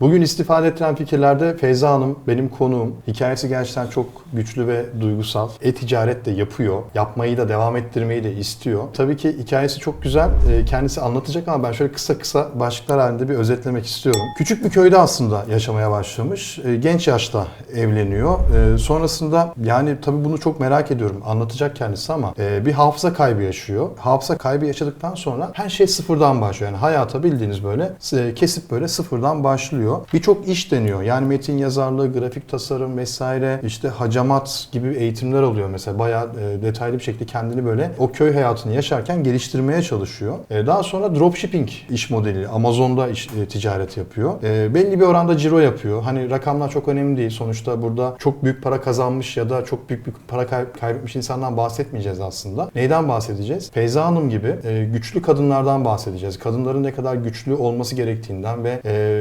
Bugün istifade ettiren fikirlerde Feyza Hanım benim konuğum. Hikayesi gerçekten çok güçlü ve duygusal. E-ticaret de yapıyor. Yapmayı da devam ettirmeyi de istiyor. Tabii ki hikayesi çok güzel. Ee, Kendisi anlatacak ama ben şöyle kısa kısa başlıklar halinde bir özetlemek istiyorum. Küçük bir köyde aslında yaşamaya başlamış. Ee, Genç yaşta evleniyor. Ee, Sonrasında yani tabii bunu çok merak ediyorum. Anlatacak kendisi ama e, bir hafıza kaybı yaşıyor. Hafıza kaybı yaşadıktan sonra her şey sıfırdan başlıyor. Yani hayata bildiğiniz böyle e, kesip böyle sıfırdan başlıyor. Birçok iş deniyor. Yani metin yazarlığı, grafik tasarım vesaire işte hacamat gibi eğitimler alıyor mesela. Bayağı e, detaylı bir şekilde kendini böyle o köy hayatını yaşarken geliştirmeye çalışıyor. E, Daha sonra dropshipping iş modeli. Amazon'da iş, e, ticaret yapıyor. Belli bir oranda ciro yapıyor. Hani rakamlar çok önemli değil. Sonuçta burada çok büyük para kazanmış ya da çok büyük bir para kay- kaybetmiş insandan bahsetmeyeceğiz aslında. Neyden bahsedeceğiz? Feyza Hanım gibi güçlü kadınlardan bahsedeceğiz. Kadınların ne kadar güçlü olması gerektiğinden ve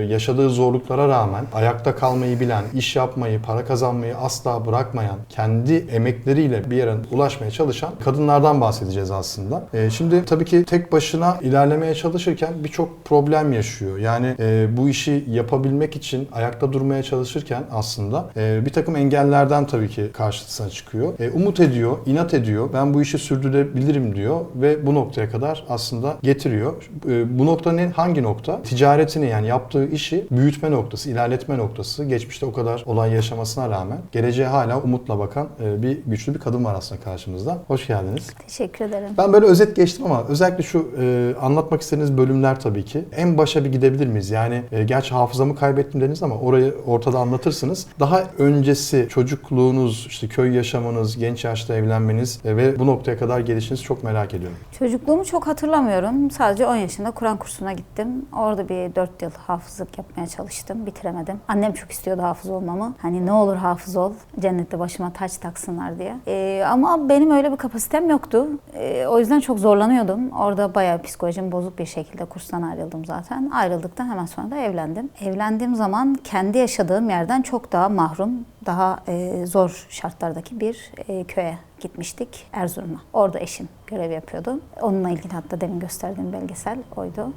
yaşadığı zorluklara rağmen ayakta kalmayı bilen, iş yapmayı, para kazanmayı asla bırakmayan, kendi emekleriyle bir yere ulaşmaya çalışan kadınlardan bahsedeceğiz aslında. E, şimdi tabii ki tek başına ilerlemeye çalışırken birçok problem yaşıyor. Yani e, bu işi yapabilmek için ayakta durmaya çalışırken aslında e, bir takım engellerden tabii ki karşısına çıkıyor. E, umut ediyor, inat ediyor. Ben bu işi sürdürebilirim diyor ve bu noktaya kadar aslında getiriyor. E, bu nokta ne? Hangi nokta? Ticaretini yani yaptığı işi büyütme noktası, ilerletme noktası. Geçmişte o kadar olay yaşamasına rağmen geleceğe hala umutla bakan e, bir güçlü bir kadın var aslında karşımızda. Hoş geldiniz. Teşekkür ederim. Ben böyle özet geçtim ama özellikle şu e, anlatmak istediğiniz bölümler tabii ki. En başa bir gidebilir miyiz? Yani e, gerçi hafızamı kaybettim dediniz ama orayı ortada anlatırsınız. Daha öncesi çocukluğunuz, işte köy yaşamınız, genç yaşta evlenmeniz e, ve bu noktaya kadar gelişinizi çok merak ediyorum. Çocukluğumu çok hatırlamıyorum. Sadece 10 yaşında Kur'an kursuna gittim. Orada bir 4 yıl hafızlık yapmaya çalıştım. Bitiremedim. Annem çok istiyordu hafız olmamı. Hani ne olur hafız ol, cennette başıma taç taksınlar diye. Ee, ama benim öyle bir kapasitem yoktu. Ee, o yüzden çok zorlanıyordum. Orada bayağı psikolojim bozuk bir şekilde kurstan ayrıldım zaten. Ayrıldıktan hemen sonra da evlendim. Evlendiğim zaman kendi yaşadığım yerden çok daha mahrum, daha e, zor şartlardaki bir e, köye gitmiştik Erzurum'a. Orada eşim görev yapıyordu. Onunla ilgili hatta demin gösterdiğim belgesel oydu.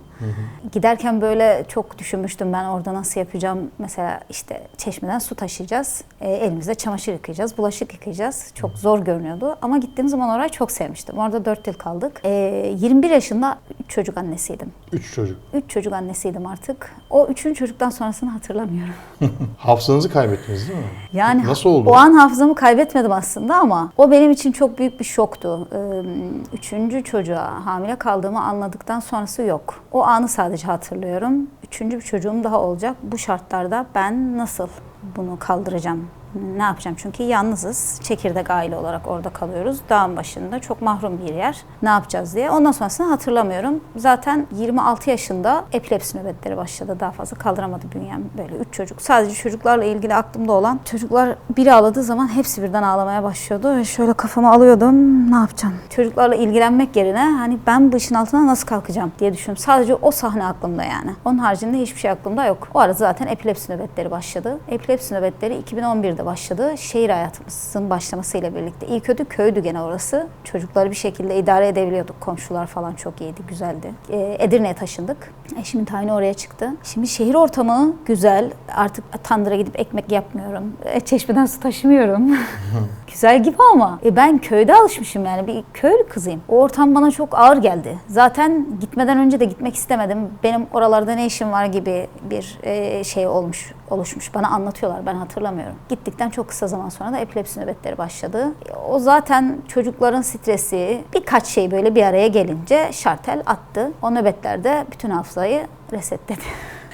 Giderken böyle çok düşünmüştüm ben orada nasıl yapacağım. Mesela işte çeşmeden su taşıyacağız. E, elimizde çamaşır yıkayacağız, bulaşık yıkayacağız. Çok zor görünüyordu ama gittiğim zaman orayı çok sevmiştim. Orada 4 yıl kaldık. E, 21 yaşında üç çocuk annesiydim. Üç çocuk. 3 çocuk annesiydim artık. O üçüncü çocuktan sonrasını hatırlamıyorum. Hafızanızı kaybettiniz değil mi? Yani Nasıl oldu? o an hafızamı kaybetmedim aslında ama o benim için çok büyük bir şoktu. Üçüncü çocuğa hamile kaldığımı anladıktan sonrası yok. O anı sadece hatırlıyorum. Üçüncü bir çocuğum daha olacak. Bu şartlarda ben nasıl bunu kaldıracağım? Ne yapacağım? Çünkü yalnızız. Çekirdek aile olarak orada kalıyoruz. Dağın başında çok mahrum bir yer. Ne yapacağız diye. Ondan sonrasını hatırlamıyorum. Zaten 26 yaşında epilepsi nöbetleri başladı. Daha fazla kaldıramadı bünyem. Böyle üç çocuk. Sadece çocuklarla ilgili aklımda olan çocuklar biri ağladığı zaman hepsi birden ağlamaya başlıyordu. Ve şöyle kafamı alıyordum. Ne yapacağım? Çocuklarla ilgilenmek yerine hani ben bu işin altına nasıl kalkacağım diye düşünüyorum. Sadece o sahne aklımda yani. Onun haricinde hiçbir şey aklımda yok. O arada zaten epilepsi nöbetleri başladı. Epilepsi nöbetleri 2011'de başladı. Şehir hayatımızın başlamasıyla birlikte. İlk kötü köydü gene orası. Çocukları bir şekilde idare edebiliyorduk. Komşular falan çok iyiydi, güzeldi. Ee, Edirne'ye taşındık. Eşimin tayini oraya çıktı. Şimdi şehir ortamı güzel. Artık tandıra gidip ekmek yapmıyorum. E, çeşmeden su taşımıyorum. güzel gibi ama e, ben köyde alışmışım yani bir köylü kızıyım. O ortam bana çok ağır geldi. Zaten gitmeden önce de gitmek istemedim. Benim oralarda ne işim var gibi bir e, şey olmuş oluşmuş. Bana anlatıyorlar ben hatırlamıyorum. Gittikten çok kısa zaman sonra da epilepsi nöbetleri başladı. O zaten çocukların stresi birkaç şey böyle bir araya gelince şartel attı. O nöbetlerde bütün hafızayı resetledi.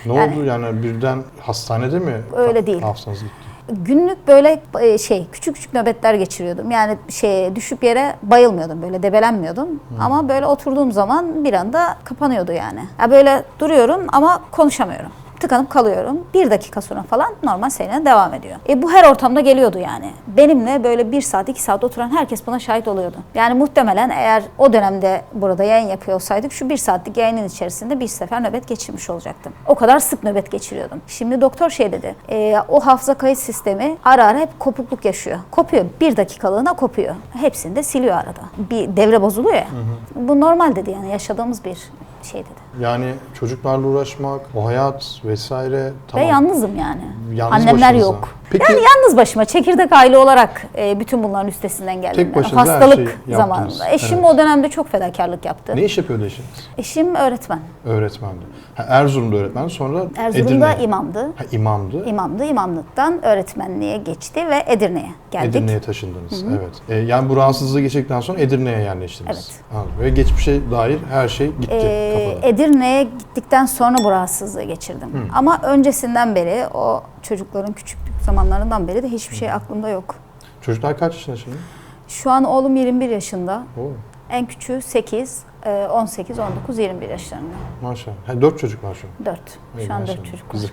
Ne Yani- oldu yani birden hastanede mi? Öyle değil. Hafızanız gitti. Günlük böyle e, şey küçük küçük nöbetler geçiriyordum. Yani şey düşüp yere bayılmıyordum böyle debelenmiyordum. Ama böyle oturduğum zaman bir anda kapanıyordu yani. Ya böyle duruyorum ama konuşamıyorum. Tıkanıp kalıyorum. Bir dakika sonra falan normal seyrine devam ediyor. E bu her ortamda geliyordu yani. Benimle böyle bir saat iki saat oturan herkes buna şahit oluyordu. Yani muhtemelen eğer o dönemde burada yayın yapıyor olsaydık şu bir saatlik yayının içerisinde bir sefer nöbet geçirmiş olacaktım. O kadar sık nöbet geçiriyordum. Şimdi doktor şey dedi. e, o hafıza kayıt sistemi ara ara hep kopukluk yaşıyor. Kopuyor. Bir dakikalığına kopuyor. Hepsini de siliyor arada. Bir devre bozuluyor ya. Bu normal dedi yani yaşadığımız bir şey dedi. Yani çocuklarla uğraşmak, o hayat vesaire tamam. Ve yalnızım yani. Yalnız Annemler başınıza. yok. Peki- Yani yalnız başıma çekirdek aile olarak e, bütün bunların üstesinden geldim. Tek yani. başınıza her Hastalık yaptınız. zamanında. Eşim Evet. o dönemde çok fedakarlık yaptı. Ne iş yapıyordu eşiniz? Eşim öğretmen. Öğretmendi. Ha, Erzurum'da öğretmen sonra Erzurum'da Edirne. imamdı. Ha, imamdı. İmamdı. İmamlıktan öğretmenliğe geçti ve Edirne'ye geldik. Edirne'ye taşındınız. Evet. E, yani bu rahatsızlığı geçirdikten sonra Edirne'ye yerleştiniz. Evet. Anladım. Ve geçmişe dair her şey gitti kafada. Edirne'ye gittikten sonra bu rahatsızlığı geçirdim. Ama öncesinden beri o çocukların küçüklük zamanlarından beri de hiçbir şey aklımda yok. Çocuklar kaç yaşında şimdi? Şu an oğlum 21 yaşında. Oo, En küçüğü 8, e, 18, 19, 21 yaşlarında. maşallah. Ha, dört çocuk var şu an. 4. İyi, Şu an 4 maşallah. çocuk var. Güzel.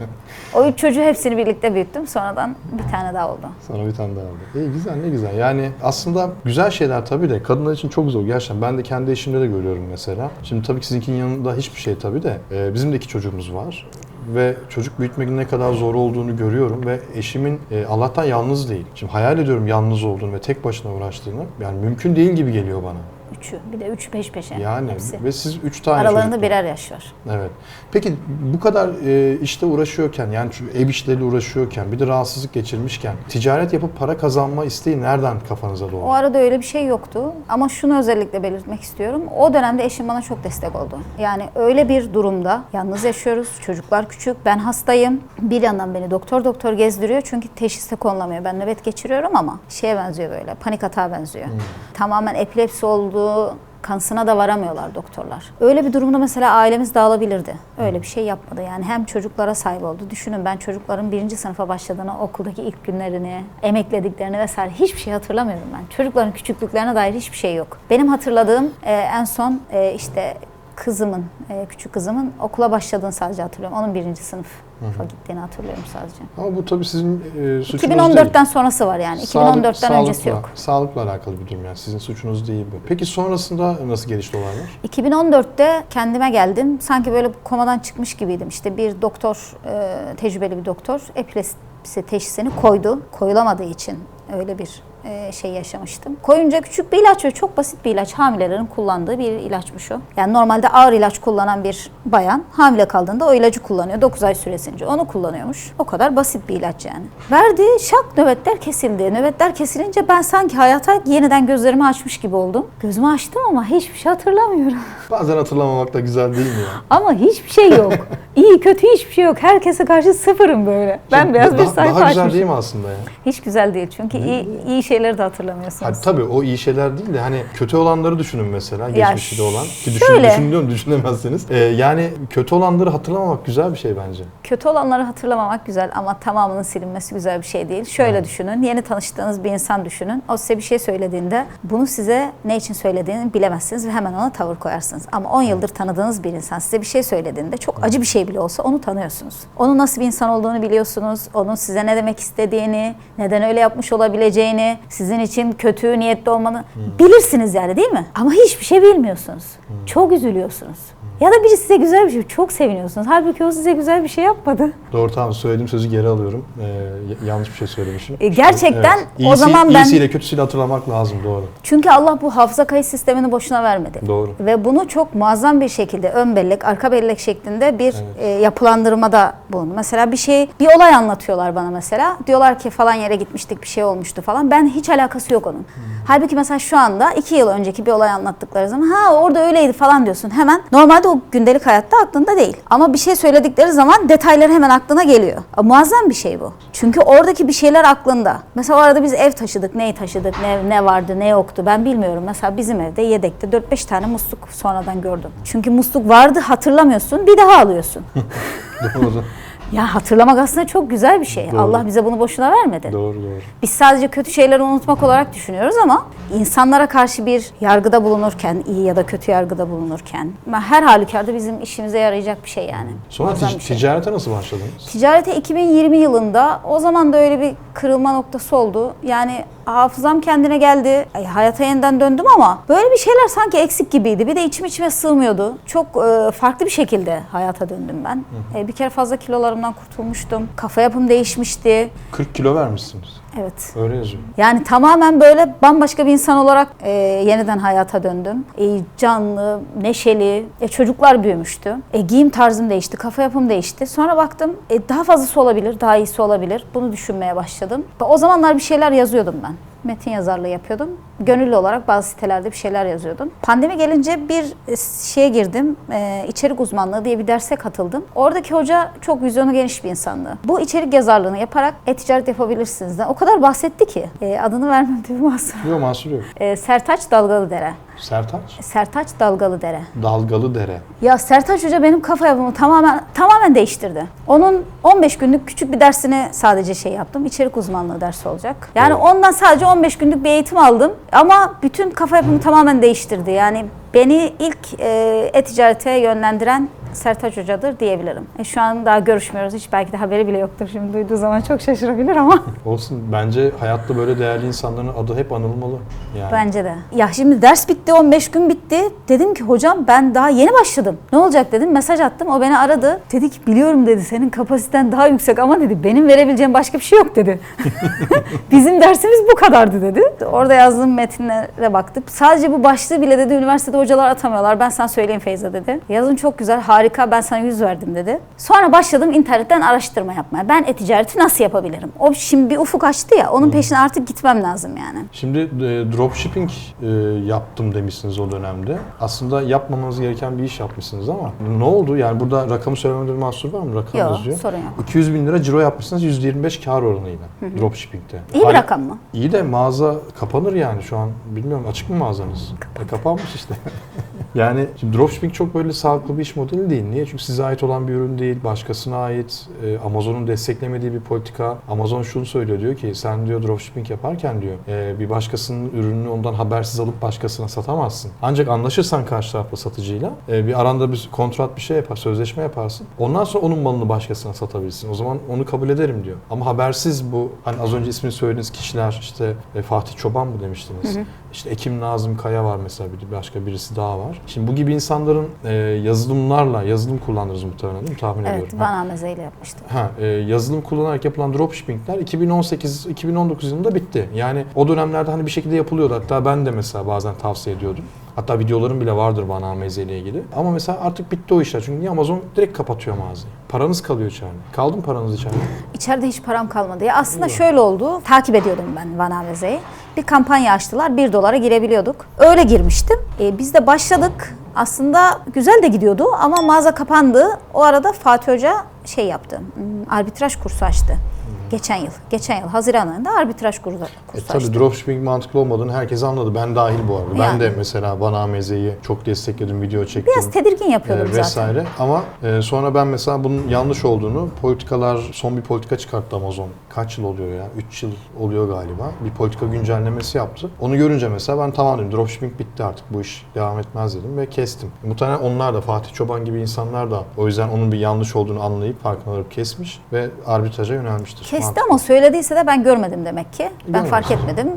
O üç çocuğu hepsini birlikte büyüttüm. Sonradan bir tane daha oldu. Sana bir tane daha aldı. İyi güzel ne güzel. Yani aslında güzel şeyler tabii de kadınlar için çok zor gerçekten. Ben de kendi eşimde de görüyorum mesela. Şimdi tabii ki sizinkinin yanında hiçbir şey tabii de. e, bizim de iki çocuğumuz var. Ve çocuk büyütmenin ne kadar zor olduğunu görüyorum ve eşimin e, Allah'tan yalnız değil. Şimdi hayal ediyorum yalnız olduğunu ve tek başına uğraştığını. Yani mümkün değil gibi geliyor bana. Üçü. Bir de üç peş peşe. Yani Hepsi. ve siz üç tane Aralarında çocuk- birer yaş var. Evet. Peki bu kadar e, işte uğraşıyorken yani şu ev işleriyle uğraşıyorken bir de rahatsızlık geçirmişken ticaret yapıp para kazanma isteği nereden kafanıza doğdu? O arada öyle bir şey yoktu. Ama şunu özellikle belirtmek istiyorum. O dönemde eşim bana çok destek oldu. Yani öyle bir durumda yalnız yaşıyoruz. Çocuklar küçük. Ben hastayım. Bir yandan beni doktor doktor gezdiriyor. Çünkü teşhiste konulamıyor. Ben nöbet geçiriyorum ama şeye benziyor böyle. Panik atağa benziyor. Tamamen epilepsi olduğu kanısına da varamıyorlar doktorlar. Öyle bir durumda mesela ailemiz dağılabilirdi. Öyle bir şey yapmadı. Yani hem çocuklara sahip oldu. Düşünün ben çocukların birinci sınıfa başladığını, okuldaki ilk günlerini, emeklediklerini vesaire hiçbir şey hatırlamıyorum ben. Çocukların küçüklüklerine dair hiçbir şey yok. Benim hatırladığım e, en son e, işte kızımın, e, küçük kızımın okula başladığını sadece hatırlıyorum. Onun birinci sınıfa gittiğini hatırlıyorum sadece. Ama bu tabii sizin e, suçunuz değil. 2014'ten sonrası var yani. 2014'ten Sağlık- öncesi sağlıkla- yok. Sağlıkla alakalı bir durum yani. Sizin suçunuz değil bu. Peki sonrasında nasıl gelişti olaylar? 2014'te kendime geldim. Sanki böyle komadan çıkmış gibiydim. İşte bir doktor, e, tecrübeli bir doktor epilepsi teşhisini koydu. Koyulamadığı için öyle bir e, şey yaşamıştım. Koyunca küçük bir ilaç ve çok basit bir ilaç. Hamilelerin kullandığı bir ilaçmış o. Yani normalde ağır ilaç kullanan bir bayan hamile kaldığında o ilacı kullanıyor. 9 ay süresince onu kullanıyormuş. O kadar basit bir ilaç yani. Verdi şak nöbetler kesildi. Nöbetler kesilince ben sanki hayata yeniden gözlerimi açmış gibi oldum. Gözümü açtım ama hiçbir şey hatırlamıyorum. Bazen hatırlamamak da güzel değil mi? Ama hiçbir şey yok. İyi kötü hiçbir şey yok. Herkese karşı sıfırım böyle. Ben beyaz bir sayfa Daha güzel açmışım. değil mi aslında ya? Hiç güzel değil çünkü iyi, iyi şeyleri de hatırlamıyorsunuz. Hadi tabii o iyi şeyler değil de hani kötü olanları düşünün mesela geçmişte olan ki düşün, şöyle. düşünüyorum düşünemezsiniz. Ee, yani kötü olanları hatırlamamak güzel bir şey bence. Kötü olanları hatırlamamak güzel ama tamamının silinmesi güzel bir şey değil. Şöyle düşünün, yeni tanıştığınız bir insan düşünün. O size bir şey söylediğinde bunu size ne için söylediğini bilemezsiniz ve hemen ona tavır koyarsınız. Ama 10 yıldır tanıdığınız bir insan size bir şey söylediğinde çok acı bir şey bile olsa onu tanıyorsunuz. Onun nasıl bir insan olduğunu biliyorsunuz. Onun size ne demek istediğini, neden öyle yapmış olabileceğini, sizin için kötü niyetli olmanı bilirsiniz yani değil mi? Ama hiçbir şey bilmiyorsunuz. Çok üzülüyorsunuz. Ya da biri size güzel bir şey, çok seviniyorsunuz. Halbuki o size güzel bir şey yapmadı. Doğru tamam söylediğim sözü geri alıyorum. Ee, yanlış bir şey söylemişim. E, gerçekten o İyisi- zaman ben- iyisiyle kötüsüyle hatırlamak lazım doğru. Çünkü Allah bu hafıza kayıt sistemini boşuna vermedi. Doğru. Ve bunu çok muazzam bir şekilde ön bellek, arka bellek şeklinde bir Evet. e, yapılandırmada bulundu. Mesela bir şey, bir olay anlatıyorlar bana mesela. Diyorlar ki falan yere gitmiştik, bir şey olmuştu falan. Ben hiç alakası yok onun. Halbuki mesela şu anda iki yıl önceki bir olay anlattıkları zaman ha orada öyleydi falan diyorsun. Hemen normalde o gündelik hayatta aklında değil. Ama bir şey söyledikleri zaman detayları hemen aklına geliyor. A, muazzam bir şey bu. Çünkü oradaki bir şeyler aklında. Mesela o arada biz ev taşıdık, neyi taşıdık, ne, ne vardı, ne yoktu ben bilmiyorum. Mesela bizim evde yedekte 4-5 tane musluk sonradan gördüm. Çünkü musluk vardı hatırlamıyorsun bir daha alıyorsun. Doğru. Ya hatırlamak aslında çok güzel bir şey. Doğru. Allah bize bunu boşuna vermedi. doğru doğru. Biz sadece kötü şeyleri unutmak olarak düşünüyoruz ama insanlara karşı bir yargıda bulunurken, iyi ya da kötü yargıda bulunurken her halükarda bizim işimize yarayacak bir şey yani. Sonra tic- şey. ticarete nasıl başladınız? Ticarete 2020 yılında o zaman da öyle bir kırılma noktası oldu. Yani hafızam kendine geldi. Ay, hayata yeniden döndüm ama böyle bir şeyler sanki eksik gibiydi. Bir de içim içime sığmıyordu. Çok e, farklı bir şekilde hayata döndüm ben. E, bir kere fazla kilolarımdan kurtulmuştum. Kafa yapım değişmişti. 40 kilo vermişsiniz. Evet. Öyle yazıyor. Yani tamamen böyle bambaşka bir insan olarak e, yeniden hayata döndüm. E, canlı, neşeli, e, çocuklar büyümüştü. E, giyim tarzım değişti, kafa yapım değişti. Sonra baktım e, daha fazlası olabilir, daha iyisi olabilir. Bunu düşünmeye başladım. O zamanlar bir şeyler yazıyordum ben. Metin yazarlığı yapıyordum. Gönüllü olarak bazı sitelerde bir şeyler yazıyordum. Pandemi gelince bir e, şeye girdim. E, içerik uzmanlığı diye bir derse katıldım. Oradaki hoca çok vizyonu geniş bir insandı. Bu içerik yazarlığını yaparak e-ticaret yapabilirsiniz. O kadar bahsetti ki. E, adını vermem tabii mahsur. Yok mahsur yok. E, Sertaç Dalgalıdere. Sertaç. Sertaç Dalgalıdere. Dalgalı dere. Ya Sertaç Hoca benim kafa yapımı tamamen tamamen değiştirdi. Onun 15 günlük küçük bir dersini sadece şey yaptım. İçerik uzmanlığı dersi olacak. Yani Evet. ondan sadece 15 günlük bir eğitim aldım. Ama bütün kafa yapımı tamamen değiştirdi. Yani beni ilk e, e-ticarete yönlendiren Sertaç Hoca'dır diyebilirim. E, şu an daha görüşmüyoruz. Hiç belki de haberi bile yoktur. Şimdi duyduğu zaman çok şaşırabilir ama. Olsun. Bence hayatta böyle değerli insanların adı hep anılmalı. Yani. Bence de. Ya şimdi ders bitti, 15 gün bitti. Dedim ki hocam ben daha yeni başladım. Ne olacak dedim. Mesaj attım. O beni aradı. Dedi ki biliyorum dedi senin kapasiten daha yüksek ama dedi benim verebileceğim başka bir şey yok dedi. Bizim dersimiz bu kadardı dedi. Orada yazdığım metinlere baktık. Sadece bu başlığı bile dedi üniversitede hocalar atamıyorlar. Ben sana söyleyeyim Feyza dedi. Yazın çok güzel, harika. Ben sana yüz verdim dedi. Sonra başladım internetten araştırma yapmaya. Ben e-ticareti nasıl yapabilirim? O şimdi bir ufuk açtı ya. Onun peşine artık gitmem lazım yani. Şimdi e, dropshipping e, yaptım demişsiniz o dönemde. Aslında yapmamanız gereken bir iş yapmışsınız ama ne oldu? Yani burada rakamı söylememde bir mahsur var mı? Rakam Yok, yazıyor. sorun yok. 200 bin lira ciro yapmışsınız %25 kar oranıyla dropshipping'de. İyi bir Hala- rakam mı? İyi de mağaza kapanır yani şu an. Bilmiyorum açık mı mağazanız? E, kapanmış işte. yani şimdi dropshipping çok böyle sağlıklı bir iş modeli değil. Niye? Çünkü size ait olan bir ürün değil, başkasına ait. E, Amazon'un desteklemediği bir politika. Amazon şunu söylüyor diyor ki sen diyor dropshipping yaparken diyor e, bir başkasının ürününü ondan habersiz alıp başkasına satamazsın. Ancak anlaşırsan karşı tarafla satıcıyla e, bir aranda bir kontrat bir şey yapar, sözleşme yaparsın. Ondan sonra onun malını başkasına satabilirsin. O zaman onu kabul ederim diyor. Ama habersiz bu hani az önce ismini söylediğiniz kişiler işte e, Fatih Çoban mı demiştiniz? İşte Ekim Nazım Kaya var mesela bir başka birisi daha var. Şimdi bu gibi insanların e, yazılımlarla yazılım kullandınız muhtemelen değil mi? Tahmin Evet, ediyorum. Van Ameze ile yapmıştım. Ha, e, yazılım kullanarak yapılan dropshippingler 2018-2019 yılında bitti. Yani o dönemlerde hani bir şekilde yapılıyordu. Hatta ben de mesela bazen tavsiye ediyordum. Hatta videolarım bile vardır bana AMZ ile ilgili. Ama mesela artık bitti o işler. Çünkü niye Amazon direkt kapatıyor mağazayı. Paranız kalıyor içeride. Kaldı mı paranız içeride? İçeride hiç param kalmadı. Ya aslında şöyle oldu. Takip ediyordum ben Van Aveze'yi. Bir kampanya açtılar. 1 dolara girebiliyorduk. Öyle girmiştim. E, biz de başladık. Aslında güzel de gidiyordu ama mağaza kapandı. O arada Fatih Hoca şey yaptı. hmm, Arbitraj kursu açtı. Geçen yıl. Geçen yıl Haziran ayında arbitraj kursu, E, kursu tabii açtı. dropshipping mantıklı olmadığını herkes anladı. Ben dahil bu arada. Ben Yani. de mesela Bana AMZ'yi çok destekledim, video çektim. Biraz tedirgin yapıyordum e, zaten. vesaire. Ama e, sonra ben mesela bunun yanlış olduğunu politikalar son bir politika çıkarttı Amazon. Kaç yıl oluyor ya? 3 yıl oluyor galiba. Bir politika güncellemesi yaptı. Onu görünce mesela ben tamam dedim dropshipping bitti artık bu iş devam etmez dedim ve kestim. Muhtemelen onlar da Fatih Çoban gibi insanlar da o yüzden onun bir yanlış olduğunu anlayıp farkına varıp kesmiş ve arbitraja yönelmiştir. Kesti Mantıklı. ama söylediyse de ben görmedim demek ki. Ben Görmedim. fark etmedim.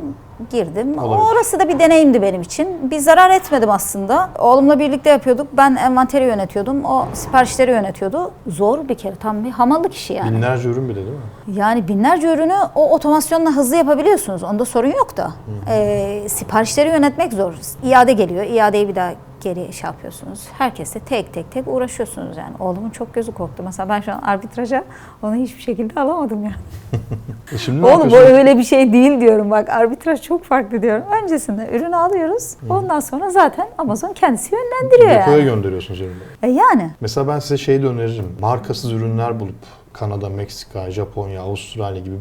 Girdim. Olabilir. Orası da bir deneyimdi benim için. Bir zarar etmedim aslında. Oğlumla birlikte yapıyorduk. Ben envanteri yönetiyordum. O siparişleri yönetiyordu. Zor bir kere. Tam bir hamallık işi yani. Binlerce ürün bile değil mi? Yani binlerce ürünü o otomasyonla hızlı yapabiliyorsunuz. Onda sorun yok da. Ee, siparişleri yönetmek zor. İade geliyor. İadeyi bir daha geri şey yapıyorsunuz. Herkesle tek tek tek uğraşıyorsunuz yani. Oğlumun çok gözü korktu. Mesela ben şu an arbitraja onu hiçbir şekilde alamadım yani. E şimdi Oğlum yapıyorsun? öyle bir şey değil diyorum bak arbitraj çok farklı diyorum. Öncesinde ürünü alıyoruz. Ondan sonra zaten Amazon kendisi yönlendiriyor Depoya yani. gönderiyorsunuz ürünü. E yani. Mesela ben size şey de öneririm. Markasız ürünler bulup Kanada, Meksika, Japonya, Avustralya gibi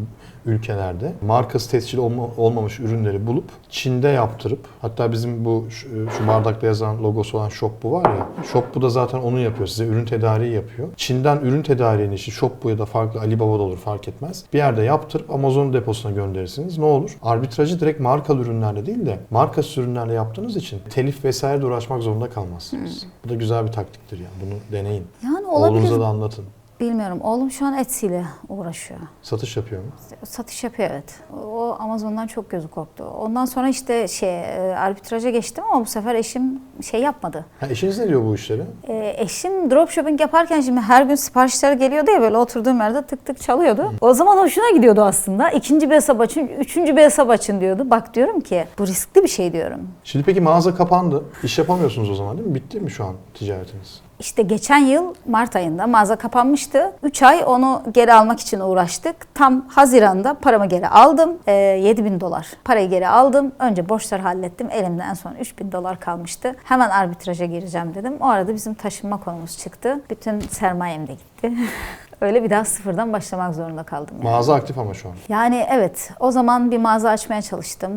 ülkelerde markası tescil olma- olmamış ürünleri bulup Çin'de yaptırıp hatta bizim bu şu, şu bardakta yazan logosu olan Shopbu var ya Shopbu da zaten onu yapıyor. Size ürün tedariği yapıyor. Çin'den ürün tedariğini işte Shopbu ya da farklı Alibaba'da olur fark etmez. Bir yerde yaptırıp Amazon deposuna gönderirsiniz. Ne olur? Arbitrajı direkt markalı ürünlerle değil de markasız ürünlerle yaptığınız için telif vesaire de uğraşmak zorunda kalmazsınız. Bu da güzel bir taktiktir yani. Bunu deneyin. Yani olabilir. Oğlunuza da anlatın. Bilmiyorum. Oğlum şu an Etsy ile uğraşıyor. Satış yapıyor mu? Satış yapıyor evet. O Amazon'dan çok gözü korktu. Ondan sonra işte şey e, arbitraja geçtim ama bu sefer eşim şey yapmadı. Ha, eşiniz ne diyor bu işleri? E, eşim dropshipping yaparken şimdi her gün siparişler geliyordu ya böyle oturduğum yerde tık tık çalıyordu. O zaman hoşuna gidiyordu aslında. İkinci bir hesap açın, üçüncü bir hesap açın diyordu. Bak diyorum ki bu riskli bir şey diyorum. Şimdi peki mağaza kapandı. İş yapamıyorsunuz o zaman değil mi? Bitti mi şu an ticaretiniz? İşte geçen yıl Mart ayında mağaza kapanmıştı. 3 ay onu geri almak için uğraştık. Tam Haziran'da paramı geri aldım. Ee, 7 bin dolar. Parayı geri aldım. Önce borçları hallettim. Elimde en son 3 bin dolar kalmıştı. Hemen arbitraja gireceğim dedim. O arada bizim taşınma konumuz çıktı. Bütün sermayem de gitti. Öyle bir daha sıfırdan başlamak zorunda kaldım. Yani. Mağaza aktif ama şu an. Yani evet o zaman bir mağaza açmaya çalıştım.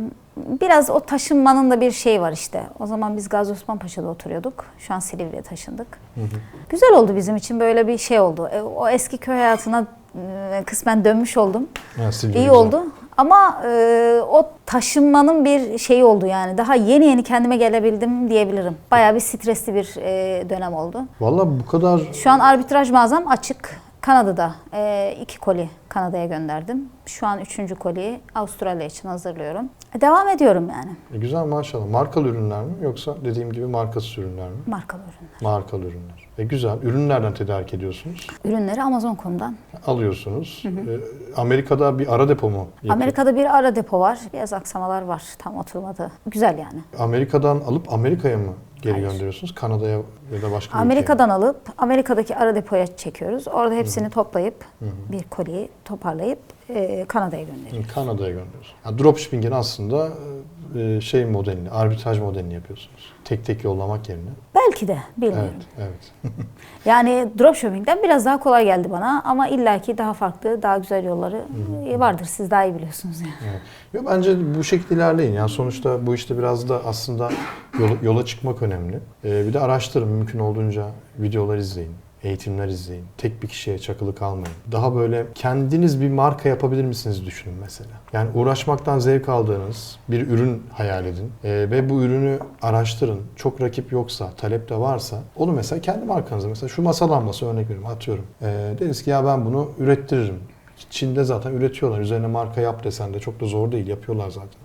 Biraz o taşınmanın da bir şey var işte. O zaman biz Gazi Osman Paşa'da oturuyorduk. Şu an Silivri'ye taşındık. Güzel oldu bizim için böyle bir şey oldu. E, O eski köy hayatına e, kısmen dönmüş oldum. Ha, İyi güzel. oldu. Ama e, o taşınmanın bir şeyi oldu yani. Daha yeni yeni kendime gelebildim diyebilirim. Bayağı bir stresli bir e, dönem oldu. Valla bu kadar Şu an arbitraj mağazam açık. Kanada'da e, iki koli Kanada'ya gönderdim. Şu an üçüncü koliyi Avustralya için hazırlıyorum. E, devam ediyorum yani. e, güzel maşallah. Markalı ürünler mi yoksa dediğim gibi markasız ürünler mi? Markalı ürünler. Markalı ürünler. E güzel. Ürünlerden tedarik ediyorsunuz. Ürünleri Amazon.com'dan. Alıyorsunuz. E, Amerika'da bir ara depo mu? yapıyor? Amerika'da bir ara depo var. Biraz aksamalar var. Tam oturmadı. Güzel yani. Amerika'dan alıp Amerika'ya mı geri Hayır. gönderiyorsunuz? Kanada'ya ya da başka bir Amerika'dan alıp Amerika'daki ara depoya çekiyor. Orada hepsini toplayıp bir koliyi toparlayıp e, Kanada'ya gönderiyor. ülkeye? Kanada'ya gönderiyorsunuz. Yani dropshipping'in aslında şey modelini, arbitraj modelini yapıyorsunuz. Tek tek yollamak yerine. Belki de bilmiyorum. Evet, evet. Yani dropshipping'den biraz daha kolay geldi bana ama illaki daha farklı, daha güzel yolları e, vardır. Siz daha iyi biliyorsunuz yani. Evet. Bence bu şekilde ilerleyin. Yani sonuçta bu işte biraz da aslında yola, yola çıkmak önemli. Ee, bir de araştırın mümkün olduğunca videolar izleyin. Eğitimler izleyin. Tek bir kişiye çakılı kalmayın. Daha böyle kendiniz bir marka yapabilir misiniz düşünün mesela. Yani uğraşmaktan zevk aldığınız bir ürün hayal edin. Ee, ve bu ürünü araştırın. Çok rakip yoksa, talep de varsa onu mesela kendi markanıza mesela şu masa lambası örnek veriyorum atıyorum. Ee, deriz ki ya ben bunu ürettiririm. Çin'de zaten üretiyorlar. Üzerine marka yap desen de çok da zor değil. Yapıyorlar zaten.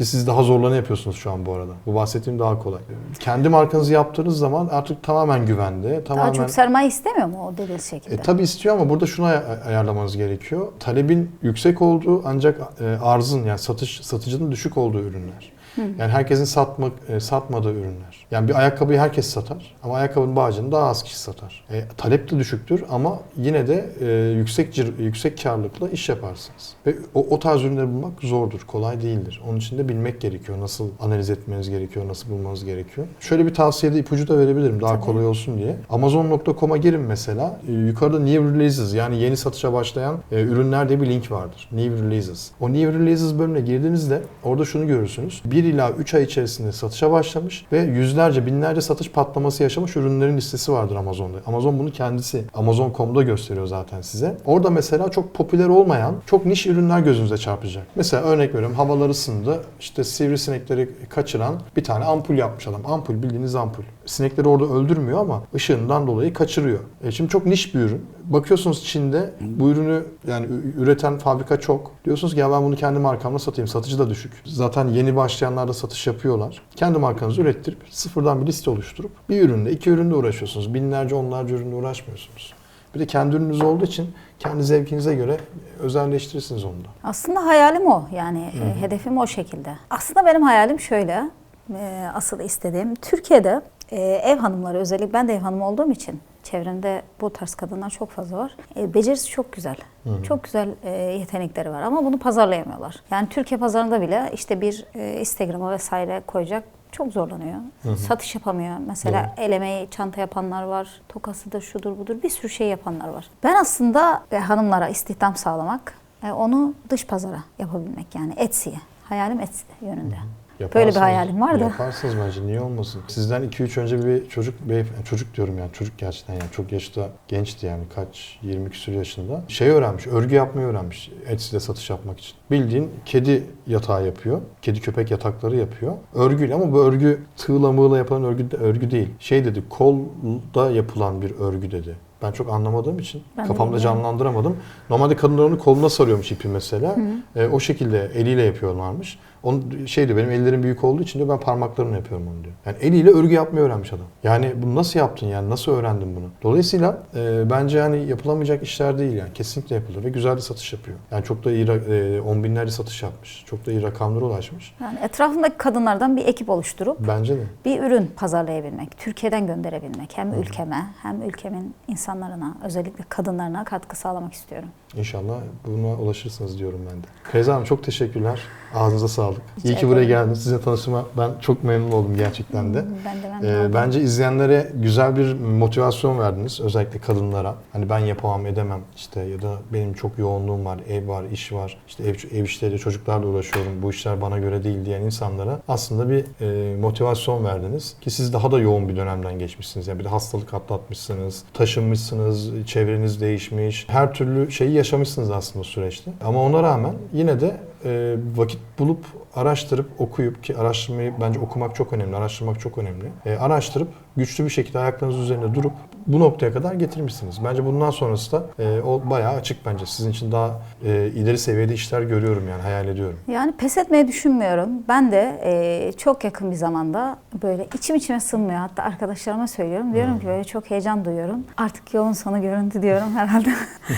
Ki siz daha zorlanı yapıyorsunuz şu an bu arada. Bu bahsettiğim daha kolay. Kendi markanızı yaptığınız zaman artık tamamen güvende. Tamamen... Daha çok sermaye istemiyor mu o dediğiniz şekilde? E, tabii istiyor ama burada şunu ay- ayarlamanız gerekiyor. Talebin yüksek olduğu ancak e, arzın yani satış satıcının düşük olduğu ürünler. Yani herkesin satmak e, satmadığı ürünler. Yani bir ayakkabıyı herkes satar ama ayakkabının bağcını daha az kişi satar. E, talep de düşüktür ama yine de e, yüksek cir- yüksek karlılıkla iş yaparsınız. Ve o, o tarz ürünleri bulmak zordur, kolay değildir. Onun için de bilmek gerekiyor. Nasıl analiz etmeniz gerekiyor, nasıl bulmanız gerekiyor. Şöyle bir tavsiyede ipucu da verebilirim daha Tabii. kolay olsun diye. Amazon.com'a girin mesela. E, yukarıda New Releases yani yeni satışa başlayan e, ürünler diye bir link vardır. New Releases. O New Releases bölümüne girdiğinizde orada şunu görürsünüz. 1 ila 3 ay içerisinde satışa başlamış ve yüzlerce, binlerce satış patlaması yaşamış ürünlerin listesi vardır Amazon'da. Amazon bunu kendisi Amazon.com'da gösteriyor zaten size. Orada mesela çok popüler olmayan, çok niş ürünler gözünüze çarpacak. Mesela örnek veriyorum havalar ısındı. İşte sivrisinekleri kaçıran bir tane ampul yapmış adam. Ampul bildiğiniz ampul. Sinekleri orada öldürmüyor ama ışığından dolayı kaçırıyor. E şimdi çok niş bir ürün. Bakıyorsunuz Çin'de bu ürünü yani üreten fabrika çok. Diyorsunuz ki ya ben bunu kendi markamla satayım. Satıcı da düşük. Zaten yeni başlayanlar da satış yapıyorlar. Kendi markanızı ürettirip sıfırdan bir liste oluşturup bir üründe, iki üründe uğraşıyorsunuz. Binlerce, onlarca üründe uğraşmıyorsunuz. Bir de kendi ürününüz olduğu için kendi zevkinize göre özelleştirirsiniz onu da. Aslında hayalim o. Yani e, hedefim o şekilde. Aslında benim hayalim şöyle. e, asıl istediğim Türkiye'de e, ev hanımları özellikle ben de ev hanımı olduğum için çevremde bu tarz kadınlar çok fazla var. E, becerisi çok güzel. Çok güzel e, yetenekleri var ama bunu pazarlayamıyorlar. Yani Türkiye pazarında bile işte bir e, Instagram'a vesaire koyacak çok zorlanıyor. Satış yapamıyor. Mesela el emeği çanta yapanlar var. Tokasıdır, şudur budur bir sürü şey yapanlar var. Ben aslında e, hanımlara istihdam sağlamak, e, onu dış pazara yapabilmek yani Etsy'ye. Hayalim Etsy yönünde. Böyle bir Yaparsınız. hayalim var da. Yaparsınız bence niye olmasın? Sizden 2-3 önce bir çocuk beyefendi, çocuk diyorum yani çocuk gerçekten yani çok yaşta gençti yani kaç 20 küsur yaşında. Şey öğrenmiş, örgü yapmayı öğrenmiş Etsy'de satış yapmak için. Bildiğin kedi yatağı yapıyor. Kedi köpek yatakları yapıyor. Örgüyle ama bu örgü tığla mığla yapılan örgü, örgü değil. Şey dedi kolda yapılan bir örgü dedi. Ben çok anlamadığım için Ben kafamda canlandıramadım. Normalde kadınlar onu koluna sarıyormuş ipi mesela. E, o şekilde eliyle yapıyorlarmış. Onun şey diyor benim ellerim büyük olduğu için diyor ben parmaklarımla yapıyorum onu diyor. Yani eliyle örgü yapmayı öğrenmiş adam. Yani bunu nasıl yaptın yani nasıl öğrendin bunu? Dolayısıyla e, bence hani yapılamayacak işler değil yani kesinlikle yapılır ve güzel de satış yapıyor. Yani çok da iyi e, on binlerce satış yapmış. Çok da iyi rakamlara ulaşmış. Yani etrafındaki kadınlardan bir ekip oluşturup Bence de. bir ürün pazarlayabilmek, Türkiye'den gönderebilmek hem ülkeme hem ülkemin insanlarına, özellikle kadınlarına katkı sağlamak istiyorum. İnşallah buna ulaşırsınız diyorum ben de. Feyza Hanım çok teşekkürler. Ağzınıza sağlık. Rica İyi ki buraya geldiniz. Sizinle tanıştığıma ben çok memnun oldum gerçekten de. Ben de ben Ee, de. bence izleyenlere güzel bir motivasyon verdiniz. Özellikle kadınlara. Hani ben yapamam edemem işte ya da benim çok yoğunluğum var, ev var, iş var. İşte ev, ev işleriyle çocuklarla uğraşıyorum. Bu işler bana göre değil diyen insanlara aslında bir e, motivasyon verdiniz. Ki siz daha da yoğun bir dönemden geçmişsiniz. Yani bir de hastalık atlatmışsınız, taşınmışsınız, çevreniz değişmiş. Her türlü şeyi yaşamışsınız aslında süreçte. Ama ona rağmen yine de e, vakit bulup araştırıp okuyup ki araştırmayı bence okumak çok önemli, araştırmak çok önemli. E, araştırıp güçlü bir şekilde ayaklarınız üzerinde durup bu noktaya kadar getirmişsiniz. Bence bundan sonrası da e, o bayağı açık bence. Sizin için daha e, ileri seviyede işler görüyorum yani hayal ediyorum. Yani pes etmeyi düşünmüyorum. Ben de e, çok yakın bir zamanda böyle içim içime sınmıyor. Hatta arkadaşlarıma söylüyorum. Diyorum ki böyle çok heyecan duyuyorum. Artık yolun sonu göründü diyorum herhalde.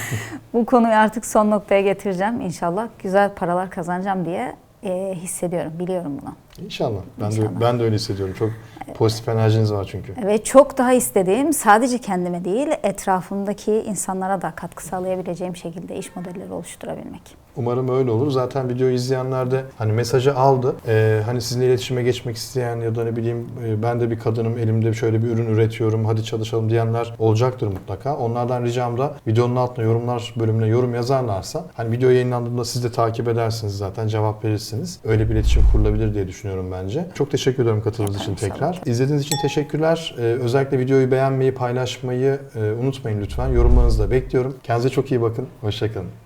Bu konuyu artık son noktaya getireceğim inşallah. Güzel paralar kazanacağım diye e, hissediyorum, biliyorum bunu. İnşallah. Ben de, İnşallah. ben de öyle hissediyorum. Çok pozitif enerjiniz var çünkü. Ve çok daha istediğim sadece kendime değil etrafımdaki insanlara da katkı sağlayabileceğim şekilde iş modelleri oluşturabilmek. Umarım öyle olur. Zaten videoyu izleyenler de hani mesajı aldı. Ee, hani sizinle iletişime geçmek isteyen ya da ne bileyim e, ben de bir kadınım elimde şöyle bir ürün üretiyorum hadi çalışalım diyenler olacaktır mutlaka. Onlardan ricam da videonun altına yorumlar bölümüne yorum yazarlarsa hani video yayınlandığında siz de takip edersiniz zaten cevap verirsiniz. Öyle bir iletişim kurulabilir diye düşünüyorum bence. Çok teşekkür ederim katıldığınız için tekrar. İzlediğiniz için teşekkürler. Ee, özellikle videoyu beğenmeyi, paylaşmayı e, unutmayın lütfen. Yorumlarınızı da bekliyorum. Kendinize çok iyi bakın. Hoşçakalın.